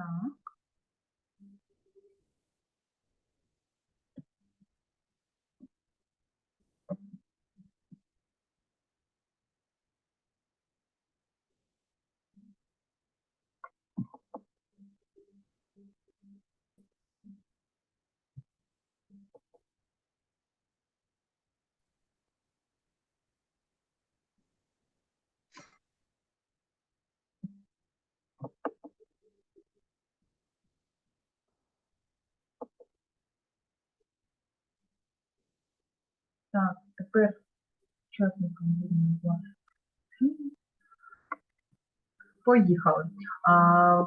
Так. Так, тепер учасникам будемо вас. Поїхали. А,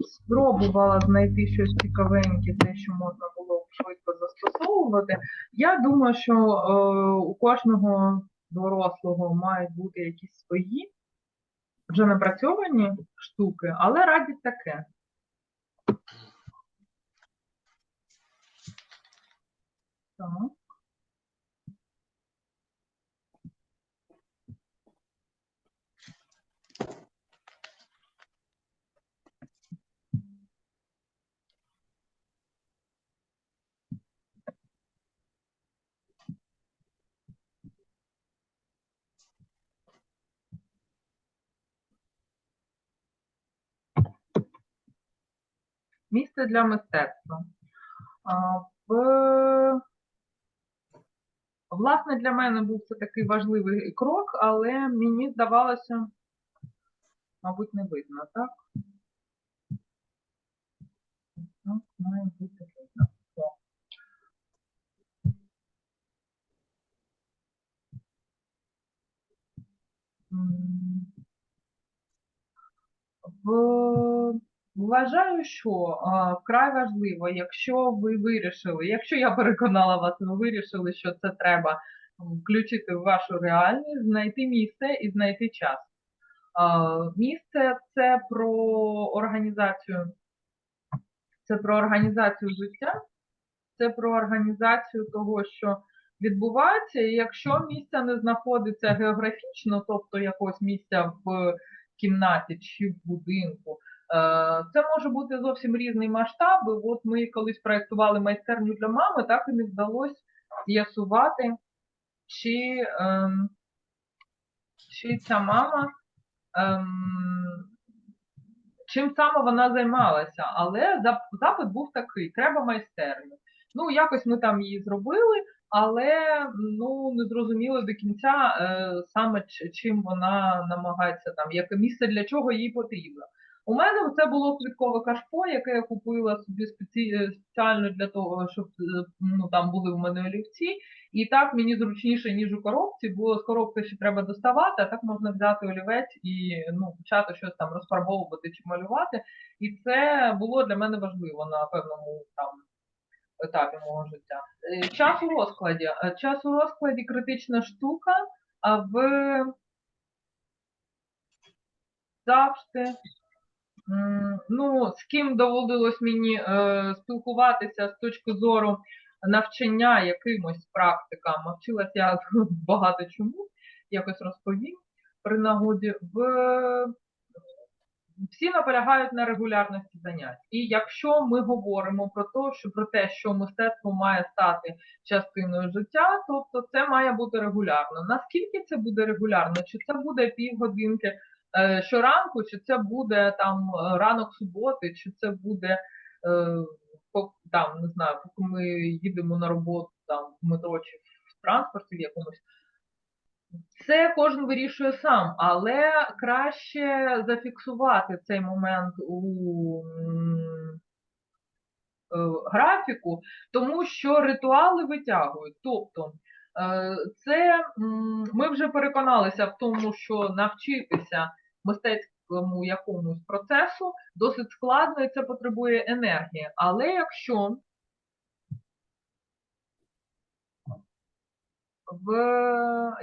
спробувала знайти щось цікавеньке, те, що можна було швидко застосовувати. Я думаю, що е, у кожного дорослого мають бути якісь свої вже напрацьовані штуки, але радять таке. Так. Місце для мистецтва. В... Власне, для мене був це такий важливий крок, але мені здавалося, мабуть, не видно, так? Так, має бути видно. В... Вважаю, що а, вкрай важливо, якщо ви вирішили, якщо я переконала вас, ви вирішили, що це треба включити в вашу реальність, знайти місце і знайти час. А, Місце це про організацію, це про організацію життя, це про організацію того, що відбувається, і якщо місце не знаходиться географічно, тобто якогось місця в кімнаті чи в будинку, це може бути зовсім різний масштаб. От ми колись проєктували майстерню для мами, так і не вдалося з'ясувати, чи, ем, чи ця мама. Ем, чим саме вона займалася, але запит був такий: треба майстерню. Ну, якось ми там її зробили, але ну не зрозуміло до кінця е, саме чим вона намагається там, яке місце для чого їй потрібно. У мене це було квіткове кашпо, яке я купила собі е, спеціально для того, щоб е, ну, там були в мене олівці. І так мені зручніше, ніж у коробці, бо з коробки ще треба доставати, а так можна взяти олівець і ну, почати щось там розфарбовувати чи малювати. І це було для мене важливо на певному там етапі мого життя. Е, Час у розкладі. Час у розкладі критична штука, а в завжди. Ну, з ким доводилось мені е, спілкуватися з точки зору навчання якимось практикам. Вчилася я багато чому, якось розповім при нагоді. В... Всі наполягають на регулярності занять. І якщо ми говоримо про те, що про те, що мистецтво має стати частиною життя, тобто це має бути регулярно. Наскільки це буде регулярно? Чи це буде півгодинки щоранку, чи це буде там е, ранок суботи, чи це буде е, там, не знаю, поки ми їдемо на роботу там в метро чи в транспорті в якомусь. Це кожен вирішує сам, але краще зафіксувати цей момент у е, графіку, тому що ритуали витягують. Тобто, е, це ми вже переконалися в тому, що навчитися мистецькому якомусь процесу досить складно і це потребує енергії. Але якщо в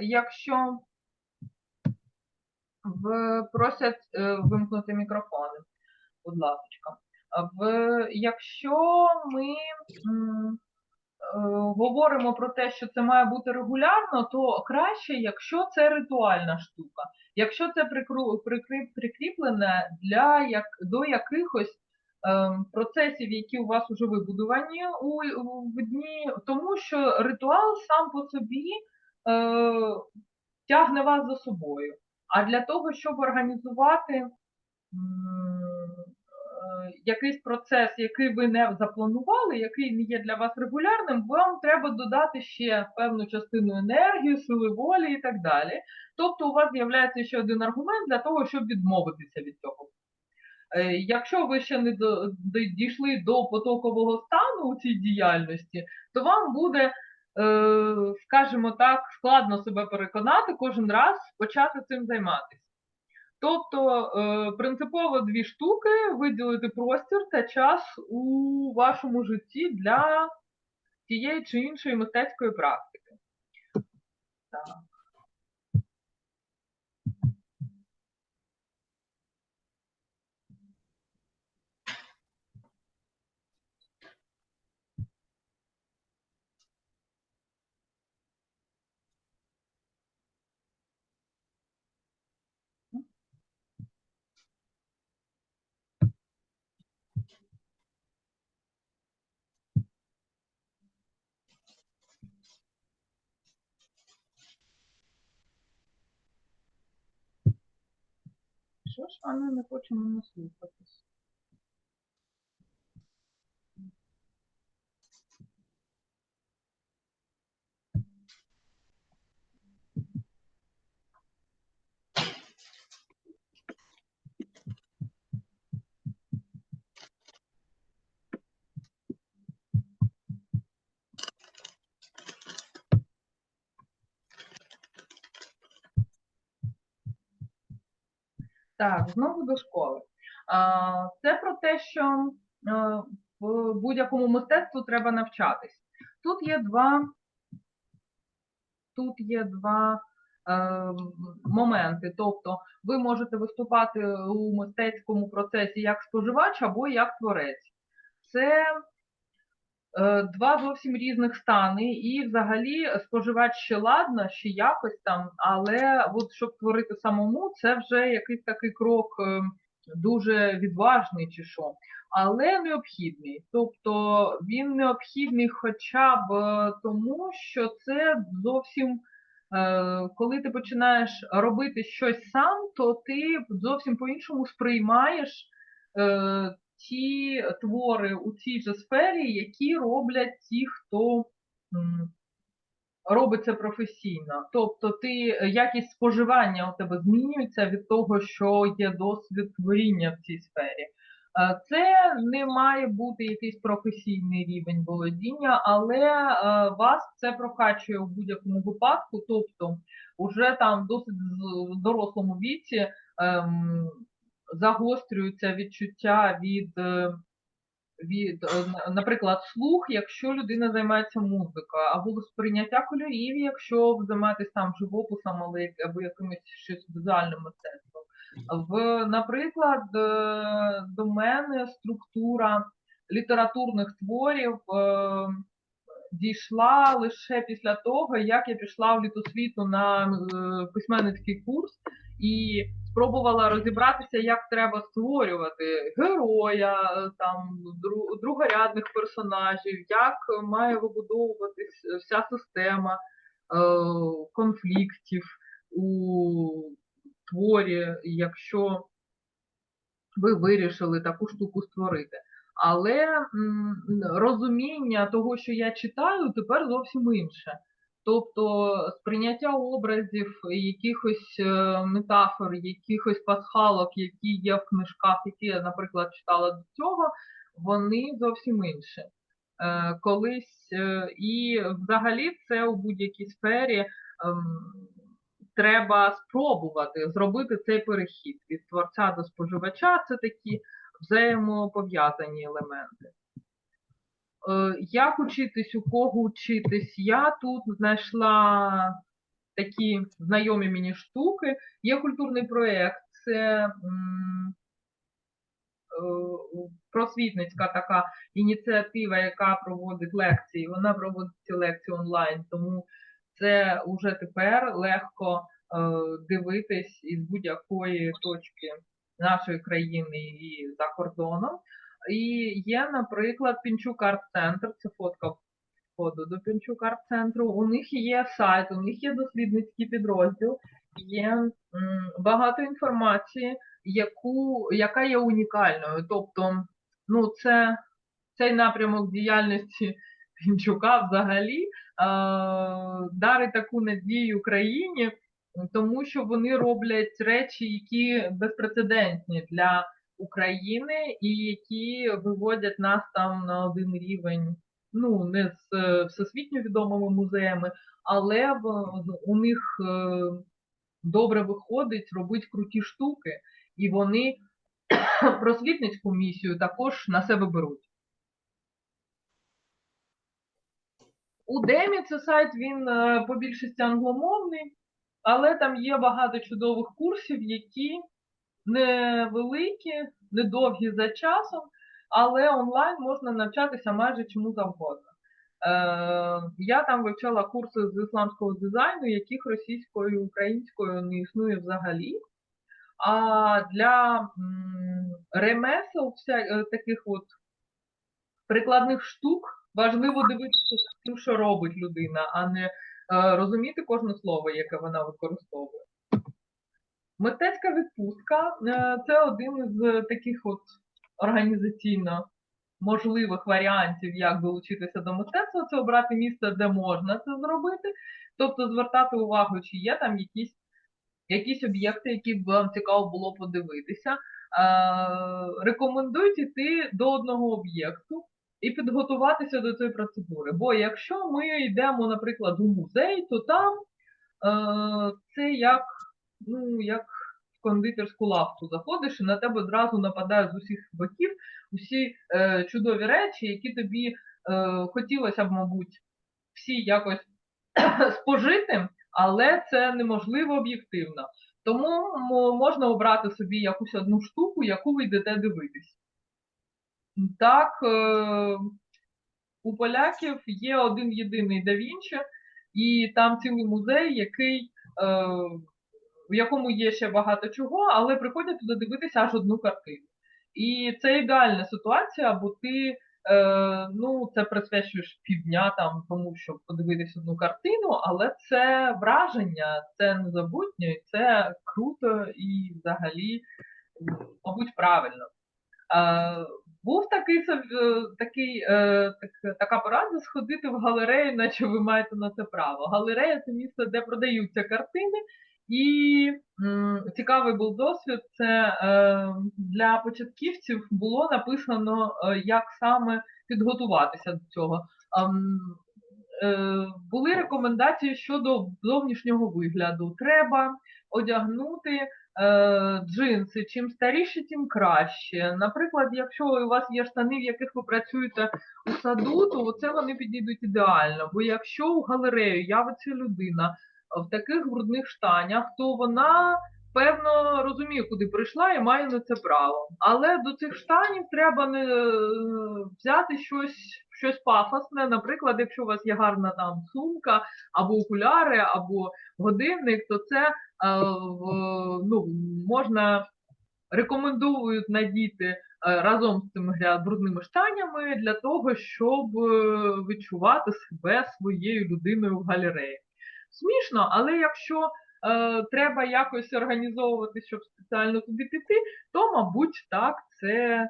якщо в просять е, вимкнути мікрофони, будь ласка. В якщо ми говоримо про те, що це має бути регулярно, то краще, якщо це ритуальна штука. Якщо це прикріплене для як до якихось ем, процесів, які у вас вже вибудовані у, в дні, тому що ритуал сам по собі е, тягне вас за собою. А для того, щоб організувати е, якийсь процес, який ви не запланували, який не є для вас регулярним, вам треба додати ще певну частину енергії, сили волі і так далі. Тобто у вас з'являється ще один аргумент для того, щоб відмовитися від цього. Е, Якщо ви ще не дійшли до потокового стану у цій діяльності, то вам буде, е, скажімо так, складно себе переконати кожен раз почати цим займатися. Тобто е, принципово дві штуки виділити простір та час у вашому житті для тієї чи іншої мистецької практики. Так. Що ж вона не хоче мене Так, знову до школи. Це про те, що е, в будь-якому мистецтву треба навчатись. Тут є два, тут є два е, моменти. Тобто ви можете виступати у мистецькому процесі як споживач або як творець. Це два зовсім різних стани, і взагалі споживач ще ладно, ще якось там, але от щоб творити самому, це вже якийсь такий крок е, дуже відважний чи що, але необхідний. Тобто він необхідний хоча б е, тому, що це зовсім. е, Коли ти починаєш робити щось сам, то ти зовсім по-іншому сприймаєш е, ті твори у цій же сфері, які роблять ті, хто робить це професійно. Тобто ти якість споживання у тебе змінюється від того, що є досвід творіння в цій сфері. Е, Це не має бути якийсь професійний рівень володіння, але е, вас це прокачує у будь-якому випадку. Тобто, уже там досить в дорослому віці ем, загострюються відчуття від, е, від, е, наприклад, слух, якщо людина займається музикою, або сприйняття кольорів, якщо ви там живописом або або якимось щось візуальним мистецтвом. В, наприклад, е, до мене структура літературних творів дійшла лише після того, як я пішла в літосвіту на письменницький курс і спробувала розібратися, як треба створювати героя, е, там другорядних персонажів, як має вибудовуватись вся система е, конфліктів у творі, якщо ви вирішили таку штуку створити. Але розуміння того, що я читаю, тепер зовсім інше. Тобто сприйняття образів, якихось е, метафор, якихось пасхалок, які є в книжках, які я, наприклад, читала до цього, вони зовсім інші. Е, Колись е, і взагалі це у будь-якій сфері ем, треба спробувати зробити цей перехід від творця до споживача. Це такі взаємопов'язані елементи. Е, Як учитись, у кого учитись? Я тут знайшла такі знайомі мені штуки. Є культурний проєкт, це е, просвітницька така ініціатива, яка проводить лекції. Вона проводить ці лекції онлайн, тому це вже тепер легко е, дивитись із будь-якої точки нашої країни і за кордоном. І є, наприклад, Пінчук арт-центр, це фотка входу до Пінчук арт-центру. У них є сайт, у них є дослідницький підрозділ, є багато інформації, яку, яка є унікальною. Тобто, ну, це цей напрямок діяльності Пінчука взагалі е, дарить таку надію Україні, тому що вони роблять речі, які безпрецедентні для України і які виводять нас там на один рівень, ну не з е, всесвітньо відомими музеями, але в- у них е, добре виходить робити круті штуки, і вони просвітницьку місію також на себе беруть. У Демі це сайт, він е, по більшості англомовний, але там є багато чудових курсів, які невеликі, недовгі за часом, але онлайн можна навчатися майже чому завгодно. Е, я там вивчала курси з ісламського дизайну, яких російською і українською не існує взагалі. А для ремесел е, таких от прикладних штук важливо дивитися тим, що робить людина, а не е, розуміти кожне слово, яке вона використовує. Мистецька відпустка е, це один із таких от організаційно можливих варіантів, як долучитися до мистецтва, це обрати місце, де можна це зробити, тобто звертати увагу, чи є там якісь, якісь об'єкти, які б вам цікаво було подивитися. Е, рекомендують йти до одного об'єкту і підготуватися до цієї процедури. Бо якщо ми йдемо, наприклад, у музей, то там е, це як, ну, як в кондитерську лавку заходиш, і на тебе одразу нападають з усіх боків усі е, чудові речі, які тобі е, хотілося б, мабуть, всі якось спожити, але це неможливо об'єктивно. Тому можна обрати собі якусь одну штуку, яку ви йдете дивитись. Так, е, у поляків є один єдиний да Вінчі, і там цілий музей, який, е, в якому є ще багато чого, але приходять туди дивитися аж одну картину. І це ідеальна ситуація, бо ти е, ну, це присвячуєш півдня там тому, щоб подивитися одну картину, але це враження, це незабутньо, і це круто і взагалі, мабуть, правильно. Е, був такий, е, такий, е, так, така порада сходити в галерею, наче ви маєте на це право. Галерея це місце, де продаються картини, і цікавий був досвід. Це е, для початківців було написано, е, як саме підготуватися до цього. Е, були рекомендації щодо зовнішнього вигляду. Треба одягнути джинси. Чим старіші, тим краще. Наприклад, якщо у вас є штани, в яких ви працюєте у саду, то це вони підійдуть ідеально. Бо якщо у галерею явиться людина в таких брудних штанях, то вона певно розуміє, куди прийшла і має на це право. Але до цих штанів треба не е, взяти щось, щось пафосне. Наприклад, якщо у вас є гарна там сумка, або окуляри, або годинник, то це е, ну, можна рекомендують надіти е, разом з цими брудними штанями для того, щоб е, відчувати себе своєю людиною в галереї. Смішно, але якщо е, треба якось організовувати, щоб спеціально туди піти, то, мабуть, так, це.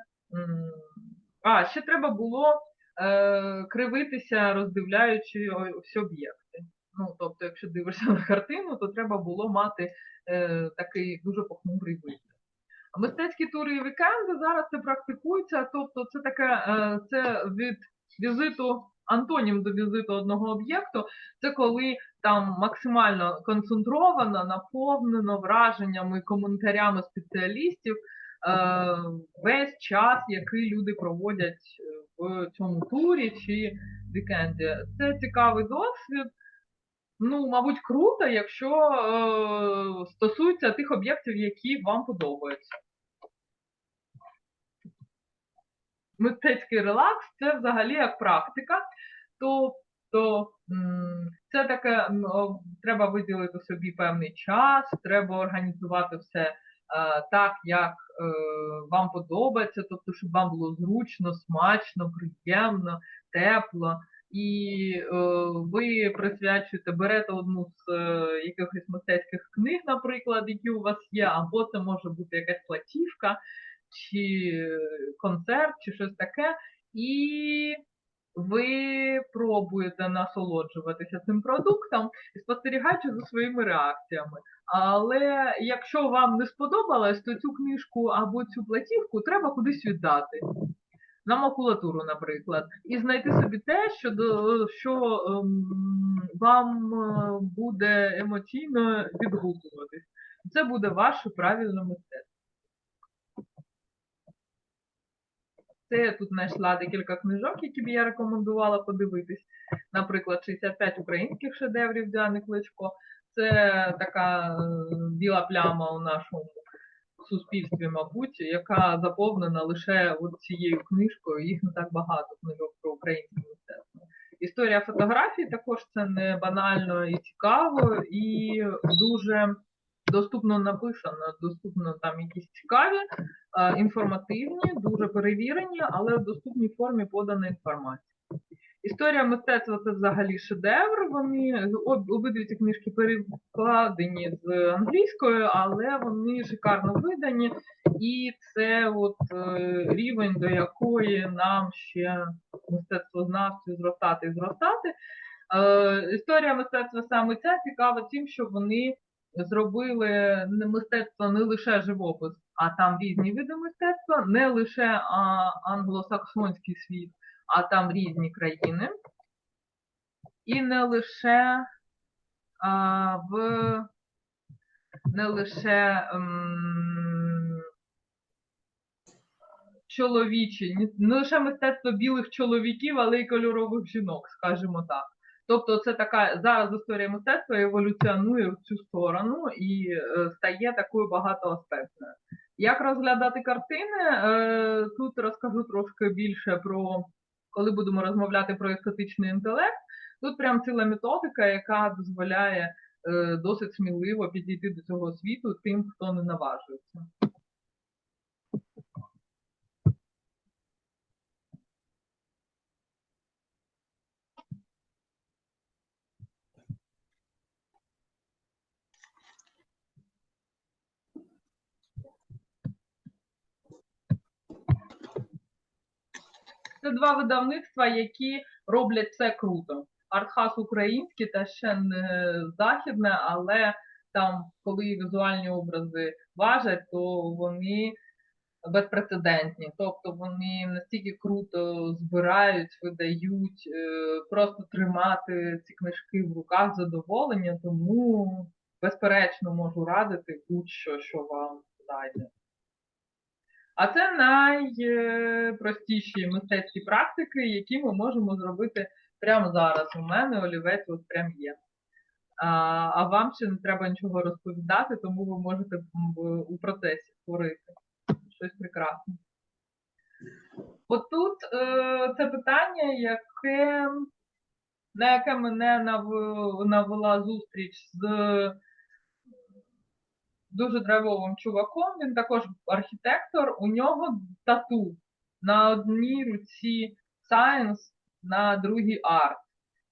А, ще треба було е, кривитися, роздивляючи всі об'єкти. Ну, тобто, якщо дивишся на картину, то треба було мати е, такий дуже похмурий вигляд. Мистецькі тури і вікенди зараз це практикується, тобто це таке, е, це від візиту, антонім до візиту одного об'єкту, це коли там максимально концентровано, наповнено враженнями, коментарями спеціалістів е, весь час, який люди проводять е, в цьому турі чи вікенді. Це цікавий досвід. Ну, мабуть, круто, якщо е, стосується тих об'єктів, які вам подобаються. Мистецький релакс це взагалі як практика, тобто м, це таке треба виділити собі певний час, треба організувати все е, так, як е, вам подобається, тобто, щоб вам було зручно, смачно, приємно, тепло. І е, ви присвячуєте, берете одну з якихось мистецьких книг, наприклад, які у вас є, або це може бути якась платівка, чи концерт, чи щось таке, і ви пробуєте насолоджуватися цим продуктом і спостерігаючи за своїми реакціями. Але якщо вам не сподобалось, то цю книжку або цю платівку треба кудись віддати. На макулатуру, наприклад, і знайти собі те, що що ем, вам е, буде емоційно відгукуватись. Це буде ваше правильне мистецтво. Це я тут знайшла декілька книжок, які б я рекомендувала подивитись. Наприклад, 65 українських шедеврів Діани Кличко. Це така е, біла пляма у нашому суспільстві, мабуть, яка заповнена лише цією книжкою. Їх не так багато книжок про українське мистецтво. Історія фотографій також це не банально і цікаво, і дуже доступно написано, доступно там якісь цікаві, інформативні, дуже перевірені, але в доступній формі подана інформація. Історія мистецтва це взагалі шедевр. Вони обидві ці книжки перекладені з англійської, але вони шикарно видані, і це от е, рівень, до якої нам ще мистецтвознавців зростати і зростати. Е, історія мистецтва саме ця цікава тим, що вони зробили мистецтво не лише живопис, а там різні види мистецтва, не лише англосаксонський світ, а там різні країни. І не лише а, в не лише ем, чоловічі, не лише мистецтво білих чоловіків, але й кольорових жінок, скажімо так. Тобто це така зараз історія мистецтва еволюціонує в цю сторону і е, стає такою багатоаспектною. Як розглядати картини? Е, тут розкажу трошки більше про коли будемо розмовляти про естетичний інтелект. Тут прям ціла методика, яка дозволяє е, досить сміливо підійти до цього світу тим, хто не наважується. Це два видавництва, які роблять це круто. Артхас український та ще не західне, але там, коли візуальні образи важать, то вони безпрецедентні. Тобто вони настільки круто збирають, видають, е, просто тримати ці книжки в руках задоволення, тому безперечно можу радити будь-що, що вам зайде. А це найпростіші мистецькі практики, які ми можемо зробити прямо зараз. У мене олівець от прям є. А, а вам ще не треба нічого розповідати, тому ви можете у процесі створити щось прекрасне. Отут е, це питання, яке, на яке мене нав- навела зустріч з дуже драйвовим чуваком. Він також архітектор. У нього тату на одній руці science, на другій art.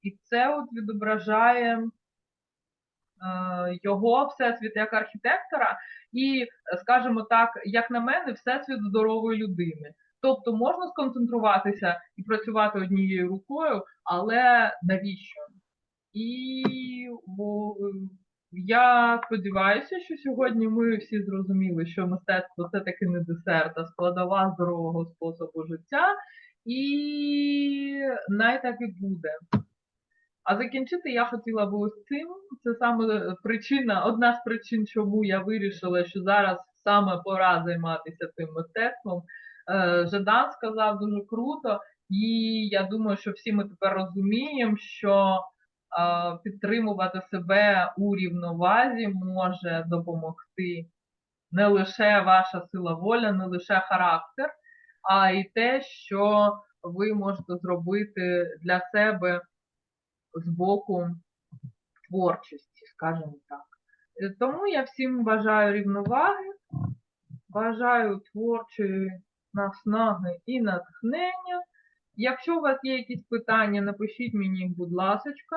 І це от відображає е, його всесвіт як архітектора, і, скажімо так, як на мене, всесвіт здорової людини. Тобто можна сконцентруватися і працювати однією рукою, але навіщо? І я сподіваюся, що сьогодні ми всі зрозуміли, що мистецтво це таки не десерт, а складова здорового способу життя, і най так і буде. А закінчити я хотіла би ось цим. Це саме причина, одна з причин, чому я вирішила, що зараз саме пора займатися цим мистецтвом. Е, Жадан сказав дуже круто, і я думаю, що всі ми тепер розуміємо, що підтримувати себе у рівновазі може допомогти не лише ваша сила воля, не лише характер, а й те, що ви можете зробити для себе з боку творчості, скажімо так. Е, Тому я всім бажаю рівноваги, Бажаю творчої наснаги і натхнення. Якщо у вас є якісь питання, напишіть мені, будь ласочка,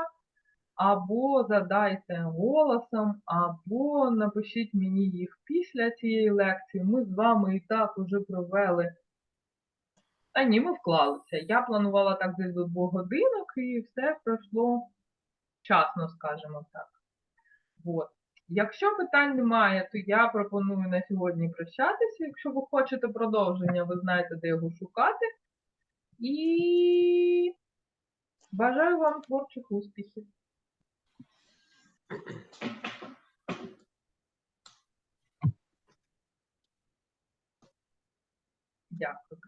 або задайте голосом, або напишіть мені їх після цієї лекції. Ми з вами і так уже провели. А ні, ми вклалися. Я планувала так десь до двох годинок, і все пройшло вчасно, скажімо так. От. Якщо питань немає, то я пропоную на сьогодні прощатися. Якщо ви хочете продовження, ви знаєте, де його шукати. І бажаю вам творчих успіхів. Дякую.